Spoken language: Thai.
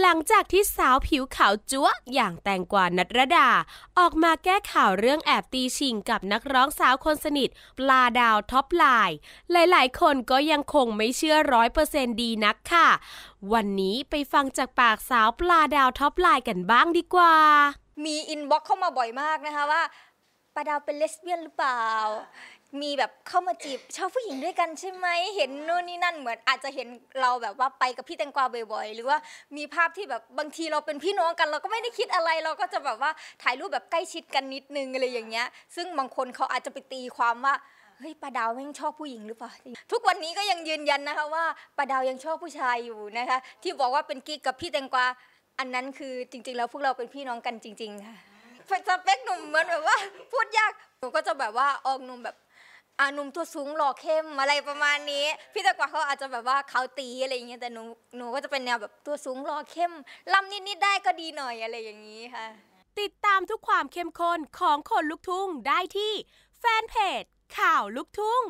หลังจากที่สาวผิวขาวจั๊วอย่างแตงกวานัทรดา ออกมาแก้ข่าวเรื่องแอบตีชิงกับนักร้องสาวคนสนิท ปลาดาวท็อปไลน์หลายๆ คนก็ยังคงไม่เชื่อร้อยเปอร์เซนดีนักค่ะ วันนี้ไปฟังจากปากสาวปลาดาวท็อปไลน์กันบ้างดีกว่า มีอินบ็อกเข้ามาบ่อยมากนะคะว่าาดาวเป็นเลสเบี้ยนหรือเปล่า มีแบบเข้ามาจีบชอบผู้หญิงด้วยกันใช่ไหมเห็นนู่นนี่นั่นเหมือน อาจจะเห็นเราแบบว่าไปกับพี่แตงกวาบ่อยๆหรือว่ามีภาพที่แบบบางทีเราเป็นพี่น้องกัน เราก็ไม่ได้คิดอะไรเราก็จะแบบว่าถ่ายรูปแบบใกล้ชิดกันนิดนึงอะไรอย่างเงี้ย ซึ่งบางคนเขาอาจจะไปตีความว่าเฮ้ยปาดาวแม่งชอบผู้หญิงหรือเปล่า ทุกวันนี้ก็ยังยืนยันนะคะว่าปาดาวยังชอบผู้ชายอยู่นะคะ ที่บอกว่าเป็นกิ๊กกับพี่แตงกวาอันนั้นคือจริง ๆ แล้วพวกเราเป็นพี่น้องกันจริง ๆ ค่ะสเปคหนุ่มเหมือนแบบว่าพูด หนูก็จะแบบว่าออกหนุ่มแบบอาหนุ่มตัวสูงหล่อเข้มอะไรประมาณนี้ พี่ตะกวาเขาอาจจะแบบว่าเขาตีอะไรอย่างเงี้ยแต่หนูหนูก็จะเป็นแนวแบบตัวสูงหล่อเข้มลำนิดๆได้ก็ดีหน่อยอะไรอย่างนี้ค่ะ ติดตามทุกความเข้มข้นของคนลุกทุ่งได้ที่แฟนเพจข่าวลุกทุ่ง